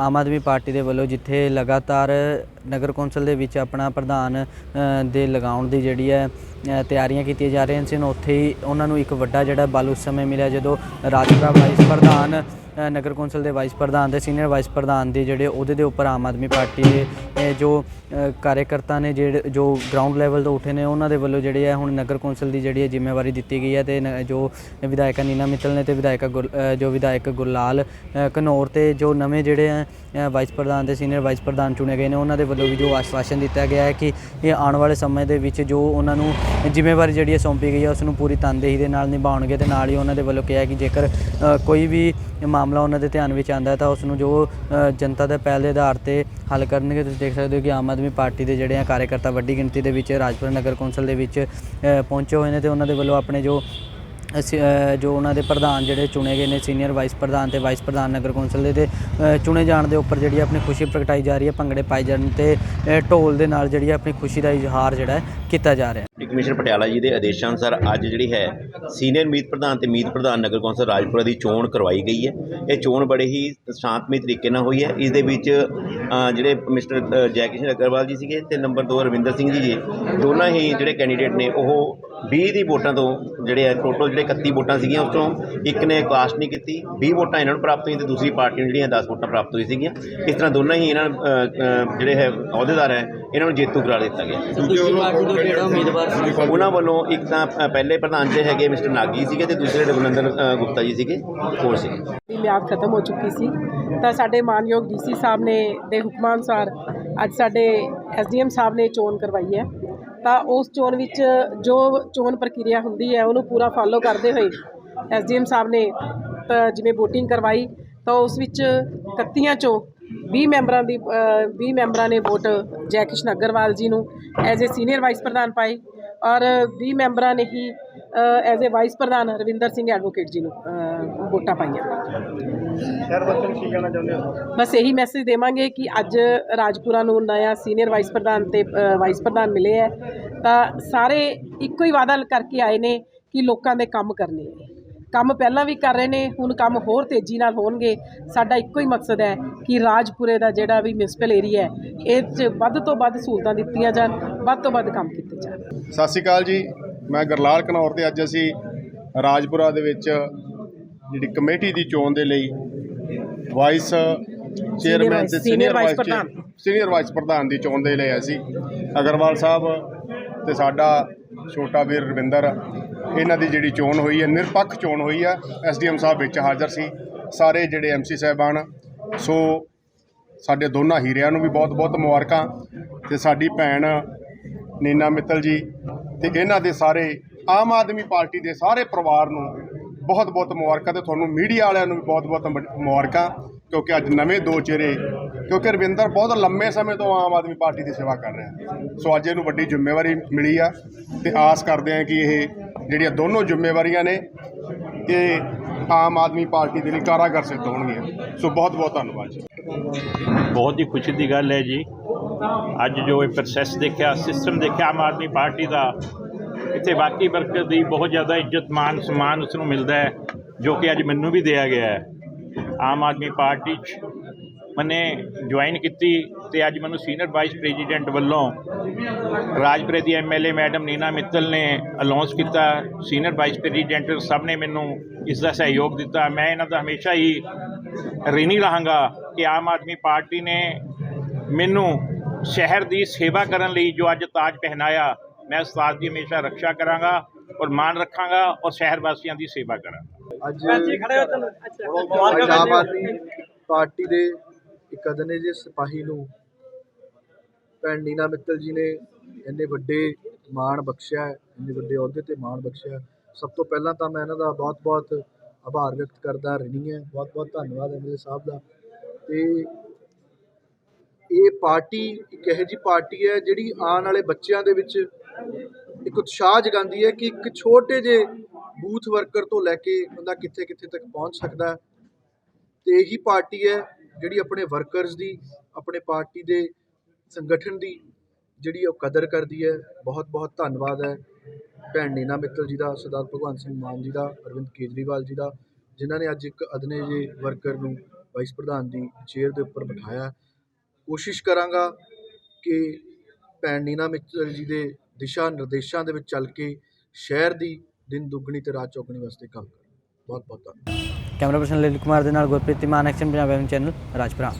Aam Aadmi party ਦੇ ਵੱਲੋਂ ਜਿੱਥੇ ਲਗਾਤਾਰ ਨਗਰ ਕੌਂਸਲ ਦੇ ਵਿੱਚ ਆਪਣਾ ਪ੍ਰਧਾਨ ਦੇ ਲਗਾਉਣ ਦੀ ਜਿਹੜੀ ਹੈ ਤਿਆਰੀਆਂ ਕੀਤੀਆਂ ਜਾ ਰਹੀਆਂ ਸਨ, ਉੱਥੇ ਹੀ ਉਹਨਾਂ ਨੂੰ ਇੱਕ ਵੱਡਾ ਜਿਹੜਾ ਬਲ ਉਸ ਸਮੇਂ ਮਿਲਿਆ ਜਦੋਂ ਰਾਜਪੁਰਾ ਵਾਈਸ ਪ੍ਰਧਾਨ ਨਗਰ ਕੌਂਸਲ ਦੇ ਵਾਈਸ ਪ੍ਰਧਾਨ, ਦੇ ਸੀਨੀਅਰ ਵਾਈਸ ਪ੍ਰਧਾਨ ਦੇ ਜਿਹੜੇ ਉਹਦੇ ਦੇ ਉੱਪਰ ਆਮ ਆਦਮੀ ਪਾਰਟੀ ਦੇ ਜੋ ਅ, ਕਾਰਜਕਰਤਾ ਨੇ ਜਿਹੜੇ ਜੋ ਗਰਾਊਂਡ ਲੈਵਲ ਤੋਂ ਉੱਠੇ ਨੇ ਉਹਨਾਂ ਦੇ ਵੱਲੋਂ ਜਿਹੜੇ ਹੈ ਹੁਣ ਨਗਰ ਕੌਂਸਲ ਦੀ ਜਿਹੜੀ ਹੈ ਜ਼ਿੰਮੇਵਾਰੀ ਦਿੱਤੀ ਗਈ ਹੈ ਤੇ ਨ- ਜੋ ਵਿਧਾਇਕਾ ਨੀਨਾ ਮਿੱਤਲ ਨੇ ਤੇ ਵਿਧਾਇਕਾ ਗੁਰ- ਜੋ ਵਿਧਾਇਕ ਗੁਰਲਾਲ ਅ, ਘਨੌਰ ਤੇ ਜੋ ਨਵੇਂ ਜਿਹੜੇ ਹੈ ਵਾਈਸ ਪ੍ਰਧਾਨ ਤੇ ਸੀਨੀਅਰ ਵਾਈਸ ਪ੍ਰਧਾਨ ਚੁਣੇ ਗਏ ਨੇ ਉਹਨਾਂ ਦੇ ਵੱਲੋਂ ਵੀ ਜੋ ਆਸ਼ਵਾਸਨ ਦਿੱਤਾ ਗਿਆ ਹੈ ਕਿ ਇਹ ਆਉਣ ਵਾਲੇ ਸਮੇਂ ਦੇ ਵਿੱਚ ਜੋ ਉਹਨਾਂ ਨੂੰ ਜ਼ਿੰਮੇਵਾਰੀ ਜਿਹੜੀ ਹੈ ਸੌਂਪੀ ਗਈ ਹੈ ਉਸ ਨੂੰ ਪੂਰੀ ਤਨਦੇਹੀ ਦੇ ਨਾਲ ਨਿਭਾਉਣਗੇ ਤੇ ਨਾਲ ਹੀ ਉਹਨਾਂ ਦੇ ਵੱਲੋਂ ਕਿਹਾ ਕਿ ਜੇਕਰ ਕੋਈ ਵੀ ਮਾਮਲਾ ਉਹਨਾਂ ਦੇ ਧਿਆਨ ਵਿੱਚ ਆਉਂਦਾ ਤਾਂ ਉਸ ਨੂੰ ਜੋ ਜਨਤਾ ਦੇ ਪਹਿਲ ਦੇ ਆਧਾਰ ਤੇ ਹੱਲ ਕਰਨਗੇ। ਤੁਸੀਂ ਦੇਖ ਸਕਦੇ ਹੋ ਕਿ ਆਮ ਆਦਮੀ ਪਾਰਟੀ ਦੇ ਜਿਹੜੇ ਆ ਕਾਰਜਕਰਤਾ ਵੱਡੀ ਗਿਣਤੀ ਦੇ ਵਿੱਚ ਰਾਜਪੁਰਾ ਨਗਰ ਕੌਂਸਲ ਦੇ ਵਿੱਚ ਪਹੁੰਚੇ ਹੋਏ ਨੇ ਤੇ ਉਹਨਾਂ ਦੇ ਵੱਲੋਂ ਆਪਣੇ ਜੋ ਜੋ ਉਹਨਾਂ ਦੇ ਪ੍ਰਧਾਨ ਜਿਹੜੇ ਚੁਣੇ ਗਏ ਨੇ, ਸੀਨੀਅਰ ਵਾਈਸ ਪ੍ਰਧਾਨ ਤੇ ਵਾਈਸ ਪ੍ਰਧਾਨ ਨਗਰ ਕੌਂਸਲ ਦੇ, ਤੇ ਚੁਣੇ ਜਾਣ ਦੇ ਉੱਪਰ ਜਿਹੜੀ ਆਪਣੀ ਖੁਸ਼ੀ ਪ੍ਰਗਟਾਈ ਜਾ ਰਹੀ ਹੈ, ਭੰਗੜੇ ਪਾਏ ਜਾਣ ਤੇ ਢੋਲ ਦੇ ਨਾਲ ਜਿਹੜੀ ਆਪਣੀ ਖੁਸ਼ੀ ਦਾ ਇਜ਼ਹਾਰ ਜਿਹੜਾ ਕੀਤਾ ਜਾ ਰਿਹਾ ਹੈ। ਕਮਿਸ਼ਨਰ ਪਟਿਆਲਾ ਜੀ ਦੇ ਆਦੇਸ਼ਾਂ ਅਨੁਸਾਰ ਅੱਜ ਜਿਹੜੀ ਹੈ, ਸੀਨੀਅਰ ਮੀਤ ਪ੍ਰਧਾਨ ਤੇ ਮੀਤ ਪ੍ਰਧਾਨ ਨਗਰ ਕੌਂਸਲ ਰਾਜਪੁਰਾ ਦੀ ਚੋਣ ਕਰਵਾਈ ਗਈ ਹੈ। ਇਹ ਚੋਣ ਬੜੇ ਹੀ ਸ਼ਾਂਤਮਈ ਤਰੀਕੇ ਨਾਲ ਹੋਈ ਹੈ। ਇਸ ਦੇ ਵਿੱਚ ਜਿਹੜੇ ਮਿਸਟਰ ਜੈਕਿਸ਼ਨ ਅਗਰਵਾਲ ਜੀ ਸੀਗੇ ਤੇ ਨੰਬਰ 2 ਰਵਿੰਦਰ ਸਿੰਘ ਜੀ ਜੀ, ਦੋਨਾਂ ਹੀ ਜਿਹੜੇ ਕੈਂਡੀਡੇਟ ਨੇ, ਉਹ 20 ਦੀ ਵੋਟਾਂ ਤੋਂ ਜਿਹੜੇ ਆ ਟੋਟਲ ਜਿਹੜੇ 31 ਵੋਟਾਂ ਸੀਗੀਆਂ ਉਸ ਤੋਂ ਇੱਕ ਨੇ ਕਾਸਟ ਨਹੀਂ ਕੀਤੀ 20 ਵੋਟਾਂ ਇਹਨਾਂ ਨੂੰ ਪ੍ਰਾਪਤ ਹੋਈਆਂ ਤੇ ਦੂਸਰੀ ਪਾਰਟੀ ਨੂੰ ਜਿਹੜੀਆਂ 10 ਵੋਟਾਂ ਪ੍ਰਾਪਤ ਹੋਈ ਸੀਗੀਆਂ। ਇਸ ਤਰ੍ਹਾਂ ਦੋਨਾਂ ਹੀ ਇਹਨਾਂ ਜਿਹੜੇ ਹੈ ਅਹੁਦੇਦਾਰ ਹੈ ਇਹਨਾਂ ਨੂੰ ਜੇਤੂ ਕਰਾਰ ਦਿੱਤਾ ਗਿਆ। ਦੂਜੀ ਪਾਰਟੀ ਤੋਂ ਕਿਹੜਾ ਉਮੀਦਵਾਰ ਸੀ। ਉਹਨਾਂ ਵੱਲੋਂ ਇੱਕ ਤਾਂ ਪਹਿਲੇ ਪ੍ਰਧਾਨ ਜੀ ਹੈਗੇ ਮਿਸਟਰ ਨਾਗੀ ਸੀਗੇ ਤੇ ਦੂਸਰੇ ਰਘੁਨੰਦਨ ਅ, ਗੁਪਤਾ ਜੀ ਸੀਗੇ ਹੋਰ ਸੀਗੇ। ਮਿਆਦ ਖਤਮ ਹੋ ਚੁੱਕੀ ਸੀ। ਤਾਂ ਸਾਡੇ ਮਾਨਯੋਗ ਡੀਸੀ ਸਾਹਿਬ ਨੇ ਦੇ ਹੁਕਮਾਂ ਅਨੁਸਾਰ ਅੱਜ ਸਾਡੇ ਐਸਡੀਐਮ ਸਾਹਿਬ ਨੇ ਚੋਣ ਕਰਵਾਈ ਹੈ। ਤਾਂ ਉਸ ਚੋਣ ਵਿੱਚ ਜੋ ਚੋਣ ਪ੍ਰਕਿਰਿਆ ਹੁੰਦੀ ਹੈ ਉਹਨੂੰ ਪੂਰਾ ਫਾਲੋ ਕਰਦੇ ਹੋਏ ਐਸਡੀਐਮ ਸਾਹਿਬ ਨੇ ਜਿਵੇਂ VOTING ਕਰਵਾਈ ਤਾਂ ਉਸ ਵਿੱਚ 31 ਚੋਂ 20 ਮੈਂਬਰਾਂ ਦੀ ਅ, 20 ਮੈਂਬਰਾਂ ਨੇ ਵੋਟ ਜੈ ਅਗਰਵਾਲ ਜੀ ਨੂੰ ਐਜ਼ ਅ ਸੀਨੀਅਰ ਵਾਈਸ ਪ੍ਰਧਾਨ ਪਾਈ ਔਰ 20 ਮੈਂਬਰਾਂ ਨੇ ਹੀ ਐਜ਼ ਅ ਵਾਈਸ ਪ੍ਰਧਾਨ ਰਵਿੰਦਰ ਸਿੰਘ ਐਡਵੋਕੇਟ ਜੀ ਨੂੰ ਵੋਟਾਂ ਪਾਈਆਂ। ਸ਼ਹਿਰ ਵਾਸੀਆਂ ਨੂੰ ਕੀ ਕਹਿਣਾ ਚਾਹੁੰਦੇ ਹੋ? ਬਸ ਇਹੀ ਮੈਸੇਜ ਦੇਵਾਂਗੇ ਕਿ ਅੱਜ ਰਾਜਪੁਰਾ ਨੂੰ ਨਇਆ ਸੀਨੀਅਰ ਵਾਈਸ ਪ੍ਰਧਾਨ ਤੇ ਵਾਈਸ ਪ੍ਰਧਾਨ ਮਿਲੇ ਹੈ। ਤਾਂ ਸਾਰੇ ਇੱਕੋ ਹੀ ਵਾਅਦਾ ਕਰਕੇ ਆਏ ਨੇ ਕਿ ਲੋਕਾਂ ਦੇ ਕੰਮ ਕਰਨੇ ਨੇ। ਕੰਮ ਪਹਿਲਾਂ ਵੀ ਕਰ ਰਹੇ ਨੇ ਹੁਣ ਕੰਮ ਹੋਰ ਤੇਜ਼ੀ ਨਾਲ ਹੋਣਗੇ। ਸਾਡਾ ਇੱਕੋ ਹੀ ਮਕਸਦ ਹੈ ਕਿ ਰਾਜਪੁਰੇ ਦਾ ਜਿਹੜਾ ਵੀ ਮਿਊਨਿਸਪਲ ਏਰੀਆ ਹੈ ਇਹ 'ਚ ਵੱਧ ਤੋਂ ਵੱਧ ਸਹੂਲਤਾਂ ਦਿੱਤੀਆਂ ਜਾਣ ਵੱਧ ਤੋਂ ਵੱਧ ਕੰਮ ਕੀਤੇ ਜਾਣ। ਸਤਿ ਸ਼੍ਰੀ ਅਕਾਲ ਜੀ। ਮੈਂ ਗਰਲਾਲ ਘਨੌਰ ਤੇ ਅੱਜ ਅਸੀਂ ਰਾਜਪੁਰਾ ਦੇ ਵਿੱਚ ਜਿਹੜੀ ਕਮੇਟੀ ਦੀ ਚੋਣ ਦੇ ਲਈ ਵਾਈਸ ਚੇਅਰਮੈਨ ਤੇ ਸੀਨੀਅਰ ਵਾਈਸ ਪ੍ਰਧਾਨ। ਸੀਨੀਅਰ ਵਾਈਸ ਪ੍ਰਧਾਨ ਦੀ ਚੋਣ ਦੇ ਲਈ ਅਸੀਂ ਅਗਰਵਾਲ ਸਾਹਿਬ ਤੇ ਸਾਡਾ ਛੋਟਾ ਵੀਰ ਰਵਿੰਦਰ ਇਹਨਾਂ ਦੀ ਜਿਹੜੀ ਚੋਣ ਹੋਈ ਹੈ ਨਿਰਪੱਖ ਚੋਣ ਹੋਈ ਹੈ ਐਸਡੀਐਮ ਸਾਹਿਬ ਵਿੱਚ ਹਾਜ਼ਰ ਸੀ ਸਾਰੇ ਜਿਹੜੇ ਐਮਸੀ ਸਾਹਿਬਾਨ ਸੋ ਸਾਡੇ ਦੋਨਾਂ ਹੀਰਿਆਂ ਨੂੰ ਵੀ ਬਹੁਤ-ਬਹੁਤ ਮੁਬਾਰਕਾਂ ਤੇ ਸਾਡੀ ਭੈਣ ਨੀਨਾ ਮਿੱਤਲ ਜੀ ਤੇ ਇਹਨਾਂ ਦੇ ਸਾਰੇ ਆਮ ਆਦਮੀ ਪਾਰਟੀ ਦੇ ਸਾਰੇ ਪਰਿਵਾਰ ਨੂੰ ਬਹੁਤ-ਬਹੁਤ ਮੁਬਾਰਕਾਂ ਤੇ ਤੁਹਾਨੂੰ ਮੀਡੀਆ ਵਾਲਿਆਂ ਨੂੰ ਵੀ ਬਹੁਤ-ਬਹੁਤ ਮੁਬਾਰਕਾਂ, ਕਿਉਂਕਿ ਅੱਜ ਨਵੇਂ ਦੋ ਚਿਹਰੇ, ਕਿਉਂਕਿ ਰਵਿੰਦਰ ਬਹੁਤ ਲੰਮੇ ਸਮੇਂ ਤੋਂ ਆਮ ਆਦਮੀ ਪਾਰਟੀ ਦੀ ਸੇਵਾ ਕਰ ਰਿਹਾ ਸੋ ਅੱਜ ਇਹਨੂੰ ਵੱਡੀ ਜ਼ਿੰਮੇਵਾਰੀ ਮਿਲੀ ਆ ਤੇ ਆਸ ਕਰਦੇ ਹਾਂ ਕਿ ਇਹ ਜਿਹੜੀਆਂ ਦੋਨੋਂ ਜ਼ਿੰਮੇਵਾਰੀਆਂ ਨੇ, ਇਹ ਆਮ ਆਦਮੀ ਪਾਰਟੀ ਦੇ ਲਈ ਕਾਰਾਗਰ ਸਿੱਧ ਹੋਣਗੀਆਂ। ਸੋ ਬਹੁਤ-ਬਹੁਤ ਧੰਨਵਾਦ ਜੀ। ਬਹੁਤ ਹੀ ਖੁਸ਼ੀ ਦੀ ਗੱਲ ਹੈ ਜੀ। ਅੱਜ ਜੋ ਇਹ ਪ੍ਰੋਸੈਸ ਦੇਖਿਆ ਸਿਸਟਮ ਦੇਖਿਆ, ਆਮ ਆਦਮੀ ਪਾਰਟੀ ਦਾ, ਇੱਥੇ ਬਾਕੀ ਵਰਕਰ ਦੀ ਬਹੁਤ ਜ਼ਿਆਦਾ ਇੱਜ਼ਤ ਮਾਨ ਸਨਮਾਨ ਉਸ ਨੂੰ ਮਿਲਦਾ ਹੈ, ਜੋ ਕਿ ਅੱਜ ਮੈਨੂੰ ਵੀ ਦਿਆ ਗਿਆ ਹੈ। ਆਮ ਆਦਮੀ ਪਾਰਟੀ 'ਚ ਮੈਨੇ ਜੁਆਇਨ ਕੀਤੀ ਤੇ ਅੱਜ ਮੈਨੂੰ ਸੀਨੀਅਰ ਵਾਈਸ ਪ੍ਰੈਜ਼ੀਡੈਂਟ ਵੱਲੋਂ ਰਾਜਪੁਰੇ ਦੀ ਐਮਐਲਏ ਮੈਡਮ ਨੀਨਾ ਮਿੱਤਲ ਨੇ ਅਨਾਉਂਸ ਕੀਤਾ ਸੀਨੀਅਰ ਵਾਈਸ ਪ੍ਰੈਜ਼ੀਡੈਂਟ ਸਭ ਨੇ ਮੈਨੂੰ ਇਸ ਦਾ ਸਹਿਯੋਗ ਦਿੱਤਾ। ਮੈਂ ਇਹਨਾਂ ਦਾ ਹਮੇਸ਼ਾ ਹੀ ਰਿਣੀ ਰਹਾਂਗਾ ਕਿ ਆਮ ਆਦਮੀ ਪਾਰਟੀ ਨੇ ਮੈਨੂੰ ਸ਼ਹਿਰ ਦੀ ਸੇਵਾ ਕਰਨ ਲਈ ਜੋ ਅੱਜ ਤਾਜ ਪਹਿਨਾਇਆ ਮੈਂ ਉਸ ਤਾਜ ਦੀ ਹਮੇਸ਼ਾ ਰੱਖਿਆ ਕਰਾਂਗਾ ਔਰ ਮਾਣ ਰੱਖਾਂਗਾ ਔਰ ਸ਼ਹਿਰ ਵਾਸੀਆਂ ਦੀ ਸੇਵਾ ਕਰਾਂਗਾ। ਅੱਜ ਆਮ ਆਦਮੀ ਪਾਰਟੀ ਦੇ ਇੱਕ ਅਦਨੇ ਜੇ ਸਿਪਾਹੀ ਨੂੰ ਭੈਣ ਨੀਨਾ ਮਿੱਤਲ ਜੀ ਨੇ ਇੰਨੇ ਵੱਡੇ ਮਾਣ ਬਖਸ਼ਿਆ ਇੰਨੇ ਵੱਡੇ ਅਹੁਦੇ ਤੇ ਮਾਣ ਬਖਸ਼ਿਆ। ਸਭ ਤੋਂ ਪਹਿਲਾਂ ਤਾਂ ਮੈਂ ਇਹਨਾਂ ਦਾ ਬਹੁਤ-ਬਹੁਤ ਆਭਾਰ ਵਿਅਕਤ ਕਰਦਾ ਰਿਣੀ ਹੈ। ਬਹੁਤ-ਬਹੁਤ ਧੰਨਵਾਦ ਐਮਐਲਏ ਸਾਹਿਬ ਦਾ। ਤੇ ਇਹ ਪਾਰਟੀ ਇੱਕ ਇਹੋ ਜਿਹੀ ਪਾਰਟੀ ਹੈ ਜਿਹੜੀ ਆਉਣ ਵਾਲੇ ਬੱਚਿਆਂ ਦੇ ਵਿੱਚ ਇੱਕ ਉਤਸ਼ਾਹ ਜਗਾਉਂਦੀ ਹੈ ਕਿ ਇੱਕ ਛੋਟੇ ਜਿਹੇ ਬੂਥ ਵਰਕਰ ਤੋਂ ਲੈ ਕੇ ਬੰਦਾ ਕਿੱਥੇ ਕਿੱਥੇ ਤੱਕ ਪਹੁੰਚ ਸਕਦਾ ਹੈ। ਤੇ ਇਹੀ ਪਾਰਟੀ ਹੈ ਜਿਹੜੀ ਆਪਣੇ ਵਰਕਰਸ ਦੀ, ਆਪਣੇ ਪਾਰਟੀ ਦੇ ਸੰਗਠਨ ਦੀ ਜਿਹੜੀ ਉਹ ਕਦਰ ਕਰਦੀ ਹੈ। ਬਹੁਤ ਬਹੁਤ ਧੰਨਵਾਦ ਹੈ ਭੈਣ ਨੀਨਾ ਮਿੱਤਲ ਜੀ ਦਾ, ਸਰਦਾਰ ਭਗਵੰਤ ਸਿੰਘ ਮਾਨ ਜੀ ਦਾ, ਅਰਵਿੰਦ ਕੇਜਰੀਵਾਲ ਜੀ ਦਾ, ਜਿਨ੍ਹਾਂ ਨੇ ਅੱਜ ਇੱਕ ਅਦਨੇ ਜੇ ਵਰਕਰ ਨੂੰ ਵਾਈਸ ਪ੍ਰਧਾਨ ਦੀ ਚੇਅਰ ਦੇ ਉੱਪਰ ਬਿਠਾਇਆ ਕੋਸ਼ਿਸ਼ ਕਰਾਂਗਾ ਕਿ ਭੈਣ ਨੀਨਾ ਮਿੱਤਲ ਜੀ ਦੇ ਦਿਸ਼ਾ ਨਿਰਦੇਸ਼ਾਂ ਦੇ ਵਿੱਚ ਚੱਲ ਕੇ ਸ਼ਹਿਰ ਦੀ ਦਿਨ ਦੁੱਗਣੀ ਤੇ ਰਾਤ ਚੌਗਣੀ ਵਾਸਤੇ ਕੰਮ ਕਰਾਂ ਬਹੁਤ ਬਹੁਤ ਧੰਨਵਾਦ। ਕੈਮਰਾ ਪਰਸਨ ਲਲਿਤ ਕੁਮਾਰ ਦੇ ਨਾਲ ਗੁਰਪ੍ਰੀਤ ਮਾਨ, ਐਕਸ਼ਨ ਪੰਜਾਬ ਚੈਨਲ, ਰਾਜਪੁਰਾ।